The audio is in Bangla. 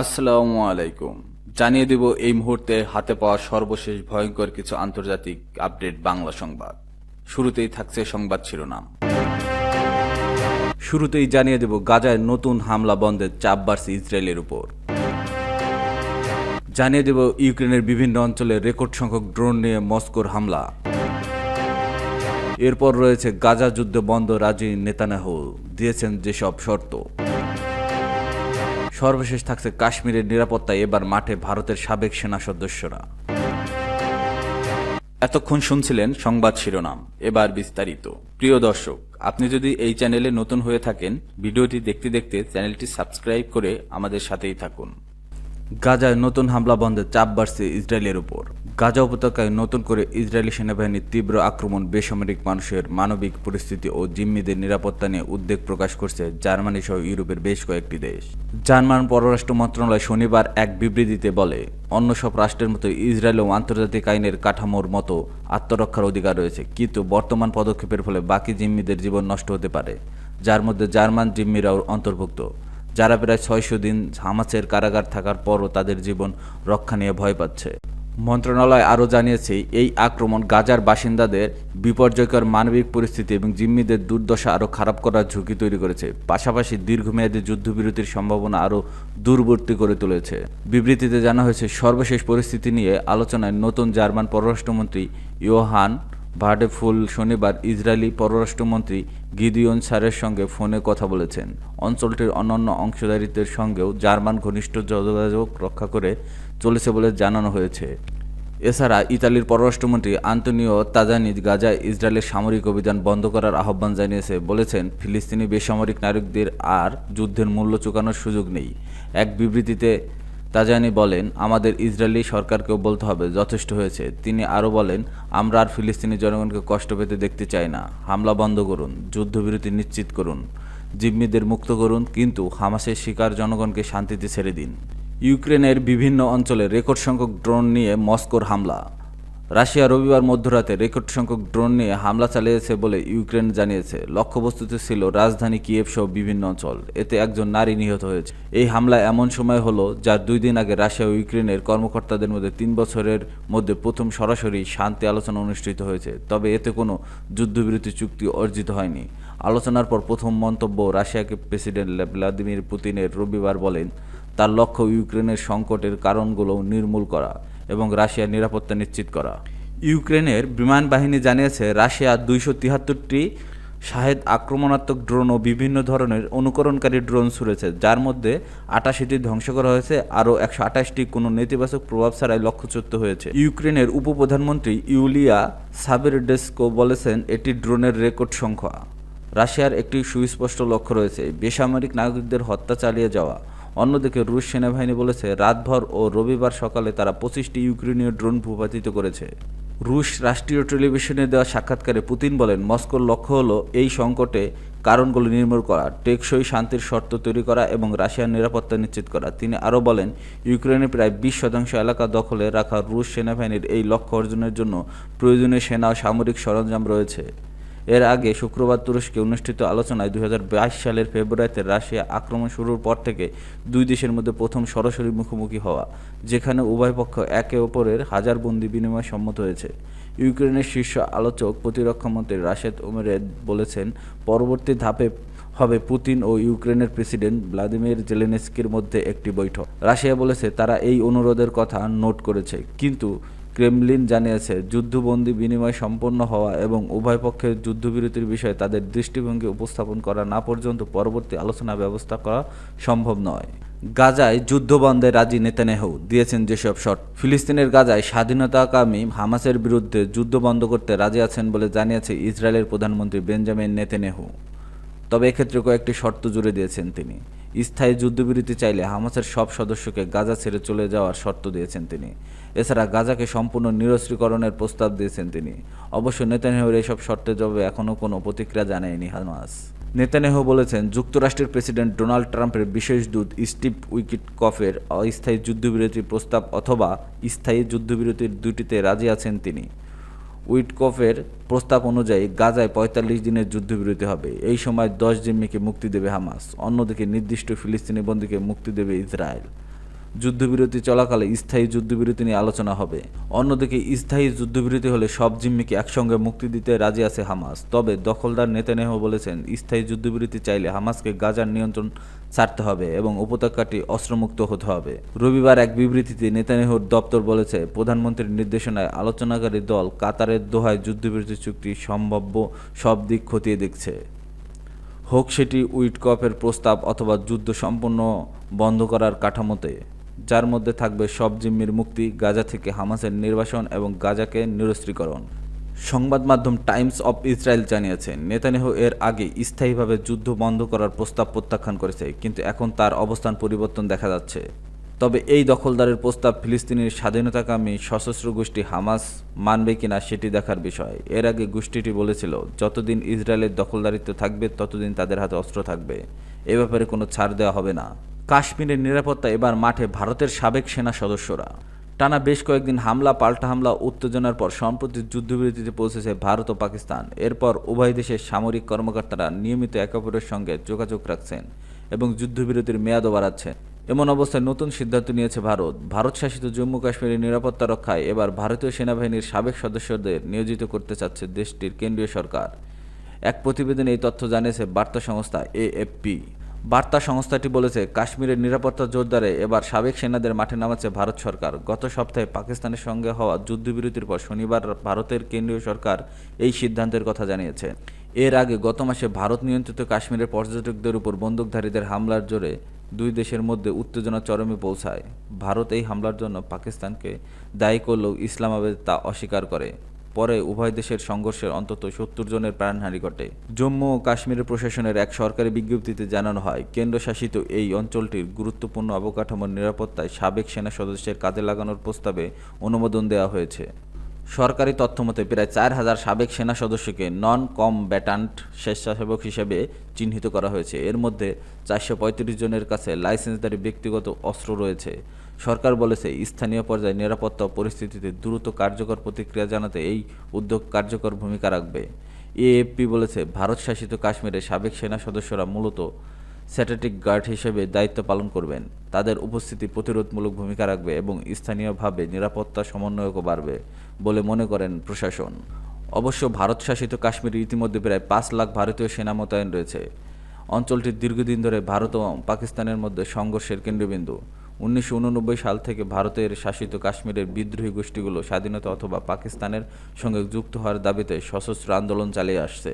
আসসালামু আলাইকুম। জানিয়ে দেব এই মুহূর্তে হাতে পাওয়া সর্বশেষ ভয়ঙ্কর কিছু আন্তর্জাতিক আপডেট বাংলা সংবাদ। শুরুতেই থাকছে সংবাদ শিরোনাম। শুরুতেই জানিয়ে দেব গাজায় নতুন হামলা বন্ধের চাপ বাড়ছে ইসরায়েলের উপর। জানিয়ে দেব ইউক্রেনের বিভিন্ন অঞ্চলে রেকর্ড সংখ্যক ড্রোন নিয়ে মস্কোর হামলা। এরপর রয়েছে গাজা যুদ্ধ বন্ধ, রাজি নেতানাহু দিয়েছেন যেসব শর্ত। সর্বশেষ থাকছে কাশ্মীরের নিরাপত্তায় এবার মাঠে ভারতের সাবেক সেনা সদস্যরা। এতক্ষণ শুনছিলেন সংবাদ শিরোনাম, এবার বিস্তারিত। প্রিয় দর্শক, আপনি যদি এই চ্যানেলে নতুন হয়ে থাকেন, ভিডিওটি দেখতে দেখতে চ্যানেলটি সাবস্ক্রাইব করে আমাদের সাথেই থাকুন। গাজায় নতুন হামলা বন্ধে চাপ বাড়ছে ইসরায়েলের উপর। গাজা উপত্যকায় নতুন করে ইসরায়েলি সেনাবাহিনীর তীব্র আক্রমণ, বেসামরিক মানুষের মানবিক পরিস্থিতি ও জিম্মিদের নিরাপত্তা নিয়ে উদ্বেগ প্রকাশ করছে জার্মানি সহ ইউরোপের বেশ কয়েকটি দেশ। জার্মান পররাষ্ট্র মন্ত্রণালয় শনিবার এক বিবৃতিতে বলে, অন্য সব রাষ্ট্রের মতো ইসরায়েলেও আন্তর্জাতিক আইনের কাঠামোর মতো আত্মরক্ষার অধিকার রয়েছে, কিন্তু বর্তমান পদক্ষেপের ফলে বাকি জিম্মিদের জীবন নষ্ট হতে পারে, যার মধ্যে জার্মান জিম্মিরাও অন্তর্ভুক্ত। যারা প্রায় ছয়শো দিন হামাসের কারাগার থাকার পরও তাদের জীবন রক্ষা নিয়ে ভয় পাচ্ছে। মন্ত্রণালয় আরও জানিয়েছে, এই আক্রমণ গাজার বাসিন্দাদের বিপর্যয়কর মানবিক পরিস্থিতি এবং জিম্মিদের দুর্দশা আরও খারাপ করার ঝুঁকি তৈরি করেছে। পাশাপাশি দীর্ঘমেয়াদী যুদ্ধবিরতির সম্ভাবনা আরও দূরবর্তী করে তুলেছে। বিবৃতিতে জানা হয়েছে, সর্বশেষ পরিস্থিতি নিয়ে আলোচনায় নতুন জার্মান পররাষ্ট্রমন্ত্রী ইয়োহান ভার্ডেফুল শনিবার ইসরায়েলি পররাষ্ট্রমন্ত্রী গিদিয়ন সারের সঙ্গে ফোনে কথা বলেছেন। অঞ্চলটির অন্যান্য অংশীদারিত্বের সঙ্গেও জার্মান ঘনিষ্ঠ যোগাযোগ রক্ষা করে চলেছে বলে জানানো হয়েছে। এছাড়া ইতালির পররাষ্ট্রমন্ত্রী আন্তনিও তাজানি গাজায় ইসরায়েলের সামরিক অভিযান বন্ধ করার আহ্বান জানিয়েছে বলেছেন, ফিলিস্তিনি বেসামরিক নাগরিকদের আর যুদ্ধের মূল্য চুকানোর সুযোগ নেই। এক বিবৃতিতে তাজানি বলেন, আমাদের ইসরায়েলি সরকারকেও বলতে হবে, যথেষ্ট হয়েছে। তিনি আরও বলেন, আমরা আর ফিলিস্তিনি জনগণকে কষ্ট পেতে দেখতে চাই না। হামলা বন্ধ করুন, যুদ্ধবিরতি নিশ্চিত করুন, জিম্মিদের মুক্ত করুন, কিন্তু হামাসের শিকার জনগণকে শান্তিতে ছেড়ে দিন। ইউক্রেনের বিভিন্ন অঞ্চলে রেকর্ড সংখ্যক ড্রোন নিয়ে মস্কোর হামলা। রাশিয়া রবিবার মধ্যরাতে রেকর্ড সংখ্যক ড্রোন নিয়ে হামলা চালিয়েছে বলে ইউক্রেন জানিয়েছে। লক্ষ্যবস্তুতে ছিল রাজধানী কিয়েভ সহ বিভিন্ন অঞ্চল। এতে একজন নারী নিহত হয়েছে। এই হামলা এমন সময় হলো, যার দুই দিন আগে রাশিয়া ও ইউক্রেনের কর্মকর্তাদের মধ্যে তিন বছরের মধ্যে প্রথম সরাসরি শান্তি আলোচনা অনুষ্ঠিত হয়েছে। তবে এতে কোনো যুদ্ধবিরতি চুক্তি অর্জিত হয়নি। আলোচনার পর প্রথম মন্তব্য রাশিয়াকে প্রেসিডেন্ট ভ্লাদিমির পুতিনের রবিবার বলেন, তার লক্ষ্য ইউক্রেনের সংকটের কারণগুলো নির্মূল করা। এবং রাশিয়ার নিরাপত্তা নিশ্চিত করা। ইউক্রেনের বিমান বাহিনী জানিয়েছে, রাশিয়া দুইশো তিয়াত্তরটি শাহেদ আক্রমণাত্মক ড্রোন ও বিভিন্ন ধরনের অনুকরণকারী ড্রোন ছুড়েছে, যার মধ্যে আটাশিটি ধ্বংস করা হয়েছে, আরও একশো আঠাশটি কোনো নেতিবাচক প্রভাব ছাড়াই লক্ষ্যচ্যুত হয়েছে। ইউক্রেনের উপপ্রধানমন্ত্রী ইউলিয়া সাবেরডেস্কো বলেছেন, এটি ড্রোনের রেকর্ড সংখ্যা। রাশিয়ার একটি সুস্পষ্ট লক্ষ্য রয়েছে, বেসামরিক নাগরিকদের হত্যা চালিয়ে যাওয়া। অন্যদিকে রুশ সেনাবাহিনী বলেছে, রাতভর ও রবিবার সকালে তারা পঁচিশটি ইউক্রেনীয় ড্রোন ভূপাতিত করেছে। রুশ রাষ্ট্রীয় টেলিভিশনে দেওয়া সাক্ষাৎকারে পুতিন বলেন, মস্কোর লক্ষ্য হল এই সংকটে কারণগুলো নির্মূল করা, টেকসই শান্তির শর্ত তৈরি করা এবং রাশিয়ার নিরাপত্তা নিশ্চিত করা। তিনি আরও বলেন ইউক্রেনের প্রায় বিশ শতাংশ এলাকা দখলে রাখা রুশ সেনাবাহিনীর এই লক্ষ্য অর্জনের জন্য প্রয়োজনীয় সেনা ও সামরিক সরঞ্জাম রয়েছে। এর আগে শুক্রবার তুরস্কে অনুষ্ঠিত আলোচনায় দু হাজার বাইশ সালের ফেব্রুয়ারিতে রাশিয়া আক্রমণ শুরুর পর থেকে দুই দেশের মধ্যে প্রথম সরাসরি মুখোমুখি হওয়া, যেখানে উভয় পক্ষ একে অপরের হাজার বন্দি বিনিময় সম্মত হয়েছে। ইউক্রেনের শীর্ষ আলোচক প্রতিরক্ষামন্ত্রী রাশেদ ওমেরেদ বলেছেন, পরবর্তী ধাপে হবে পুতিন ও ইউক্রেনের প্রেসিডেন্ট ভ্লাদিমির জেলেনস্কির মধ্যে একটি বৈঠক। রাশিয়া বলেছে, তারা এই অনুরোধের কথা নোট করেছে, কিন্তু ক্রেমলিন জানিয়েছে, যুদ্ধবন্দি বিনিময় সম্পন্ন হওয়া এবং উভয় পক্ষের যুদ্ধবিরতির বিষয়ে তাদের দৃষ্টিভঙ্গি উপস্থাপন করা না পর্যন্ত পরবর্তী আলোচনা ব্যবস্থা করা সম্ভব নয়। গাজায় যুদ্ধ বন্ধে রাজি নেতানেহু দিয়েছেন যেসব শর্ত। ফিলিস্তিনের গাজায় স্বাধীনতাকামী হামাসের বিরুদ্ধে যুদ্ধ বন্ধ করতে রাজি আছেন বলে জানিয়েছে ইসরায়েলের প্রধানমন্ত্রী বেঞ্জামিন নেতানেহু তবে এক্ষেত্রে কয়েকটি শর্ত জুড়ে দিয়েছেন তিনি। স্থায়ী যুদ্ধবিরতি চাইলে হামাসের সব সদস্যকে গাজা ছেড়ে চলে যাওয়ার শর্ত দিয়েছেন তিনি। এছাড়া গাজাকে সম্পূর্ণ নিরস্ত্রীকরণের প্রস্তাব দিয়েছেন তিনি। অবশ্য নেতানিয়াহুর এইসব শর্তের জবাবে এখনও কোনো প্রতিক্রিয়া জানায়নি হামাস। নেতানিয়াহু বলেছেন, যুক্তরাষ্ট্রের প্রেসিডেন্ট ডোনাল্ড ট্রাম্পের বিশেষ দূত স্টিভ উইকিট কফের অস্থায়ী যুদ্ধবিরতির প্রস্তাব অথবা স্থায়ী যুদ্ধবিরতির দুটিতে রাজি আছেন তিনি। উইটকফের প্রস্তাব অনুযায়ী গাজায় পঁয়তাল্লিশ দিনের যুদ্ধবিরতি হবে। এই সময় দশ জিম্মিকে মুক্তি দেবে হামাস, অন্যদিকে নির্দিষ্ট ফিলিস্তিনি বন্দীকে মুক্তি দেবে ইসরায়েল। যুদ্ধবিরতি চলাকালে স্থায়ী যুদ্ধবিরতি নিয়ে আলোচনা হবে। অন্যদিকে, স্থায়ী যুদ্ধবিরতি হলে সব জিম্মিকে একসঙ্গে মুক্তি দিতে রাজি আছে হামাস। তবে দখলদার নেতানেহ বলেছেন, স্থায়ী যুদ্ধবিরতি চাইলে হামাসকে গাজার নিয়ন্ত্রণ ছাড়তে হবে এবং উপত্যকাটি অস্ত্রমুক্ত হতে হবে। রবিবার এক বিবৃতিতে নেতানেহুর দপ্তর বলেছে, প্রধানমন্ত্রীর নির্দেশনায় আলোচনাকারী দল কাতারের দোহায় যুদ্ধবিরতি চুক্তি সম্ভাব্য সব দিক খতিয়ে দেখছে। হোক সেটি উইটকপের প্রস্তাব অথবা যুদ্ধ সম্পূর্ণ বন্ধ করার কাঠামোতে। যার মধ্যে থাকবে সব জিম্মির মুক্তি, গাজা থেকে হামাসের নির্বাসন এবং গাজাকে নিরস্ত্রীকরণ। সংবাদ মাধ্যম টাইমস অফ ইসরায়েল জানিয়েছে নেতানেহু এর আগে স্থায়ীভাবে যুদ্ধ বন্ধ করার প্রস্তাব প্রত্যাখ্যান করেছে, কিন্তু এখন তার অবস্থান পরিবর্তন দেখা যাচ্ছে। তবে এই দখলদারের প্রস্তাব ফিলিস্তিনের স্বাধীনতাকামী সশস্ত্র গোষ্ঠী হামাস মানবে কিনা সেটি দেখার বিষয়। এর আগে গোষ্ঠীটি বলেছিল, যতদিন ইসরায়েলের দখলদারিত্ব থাকবে, ততদিন তাদের হাতে অস্ত্র থাকবে। এ ব্যাপারে কোনো ছাড় দেওয়া হবে না। কাশ্মীরের নিরাপত্তা এবার মাঠে ভারতের সাবেক সেনা সদস্যরা। টানা বেশ কয়েকদিন হামলা, পাল্টা হামলা, উত্তেজনার পর সম্প্রতি যুদ্ধবিরতিতে পৌঁছেছে ভারত ও পাকিস্তান। এরপর উভয় দেশের সামরিক কর্মকর্তারা নিয়মিত একে অপরের সঙ্গে যোগাযোগ রাখছেন এবং যুদ্ধবিরতির মেয়াদও বাড়াচ্ছেন। এমন অবস্থায় নতুন সিদ্ধান্ত নিয়েছে ভারত। ভারত শাসিত জম্মু কাশ্মীরের নিরাপত্তা রক্ষায় এবার ভারতীয় সেনাবাহিনীর সাবেক সদস্যদের নিয়োজিত করতে চাচ্ছে দেশটির কেন্দ্রীয় সরকার। এক প্রতিবেদনে এই তথ্য জানিয়েছে বার্তা সংস্থা এএফপি। বার্তা সংস্থাটি বলেছে, কাশ্মীরের নিরাপত্তা জোরদারে এবার সাবেক সেনাদের মাঠে নামাচ্ছে ভারত সরকার। গত সপ্তাহে পাকিস্তানের সঙ্গে হওয়া যুদ্ধবিরতির পর শনিবার ভারতের কেন্দ্রীয় সরকার এই সিদ্ধান্তের কথা জানিয়েছে। এর আগে গত মাসে ভারত নিয়ন্ত্রিত কাশ্মীরের পর্যটকদের উপর বন্দুকধারীদের হামলার জোরে দুই দেশের মধ্যে উত্তেজনা চরমে পৌঁছায়। ভারত এই হামলার জন্য পাকিস্তানকে দায়ী করলেও ইসলামাবাদ তা অস্বীকার করে। পরে উভয় দেশের সংঘর্ষের অন্তত সত্তর জনের প্রাণহানি ঘটে। জম্মু ও কাশ্মীরের প্রশাসনের এক সরকারি বিজ্ঞপ্তিতে জানানো হয়, কেন্দ্রশাসিত এই অঞ্চলটির গুরুত্বপূর্ণ অবকাঠামোর নিরাপত্তায় সাবেক সেনা সদস্যের কাজে লাগানোর প্রস্তাবে অনুমোদন দেওয়া হয়েছে। সরকারি তথ্যমতে প্রায় চার হাজার সাবেক সেনা সদস্যকে নন কমব্যাটান্ট স্বেচ্ছাসেবক হিসেবে চিহ্নিত করা হয়েছে। এর মধ্যে চারশো পঁয়ত্রিশ জনের কাছে লাইসেন্সধারী ব্যক্তিগত অস্ত্র রয়েছে। সরকার বলেছে, স্থানীয় পর্যায়ে নিরাপত্তা পরিস্থিতিতে দ্রুত কার্যকর প্রতিক্রিয়া জানাতে এই উদ্যোগ কার্যকর ভূমিকা রাখবে। এএফপি বলেছে, ভারত শাসিত কাশ্মীরের সাবেক সেনা সদস্যরা মূলত স্যাটেটিক গার্ড হিসেবে দায়িত্ব পালন করবেন। তাদের উপস্থিতি প্রতিরোধমূলক ভূমিকা রাখবে এবং স্থানীয়ভাবে নিরাপত্তা সমন্বয়কও বাড়বে বলে মনে করেন প্রশাসন। অবশ্য ভারত শাসিত কাশ্মীরে ইতিমধ্যে প্রায় পাঁচ লাখ ভারতীয় সেনা মোতায়েন রয়েছে। অঞ্চলটি দীর্ঘদিন ধরে ভারত ও পাকিস্তানের মধ্যে সংঘর্ষের কেন্দ্রবিন্দু। উনিশশো উননব্বই সাল থেকে ভারতের শাসিত কাশ্মীরের বিদ্রোহী গোষ্ঠীগুলো স্বাধীনতা অথবা পাকিস্তানের সঙ্গে যুক্ত হওয়ার দাবিতে সশস্ত্র আন্দোলন চালিয়ে আসছে।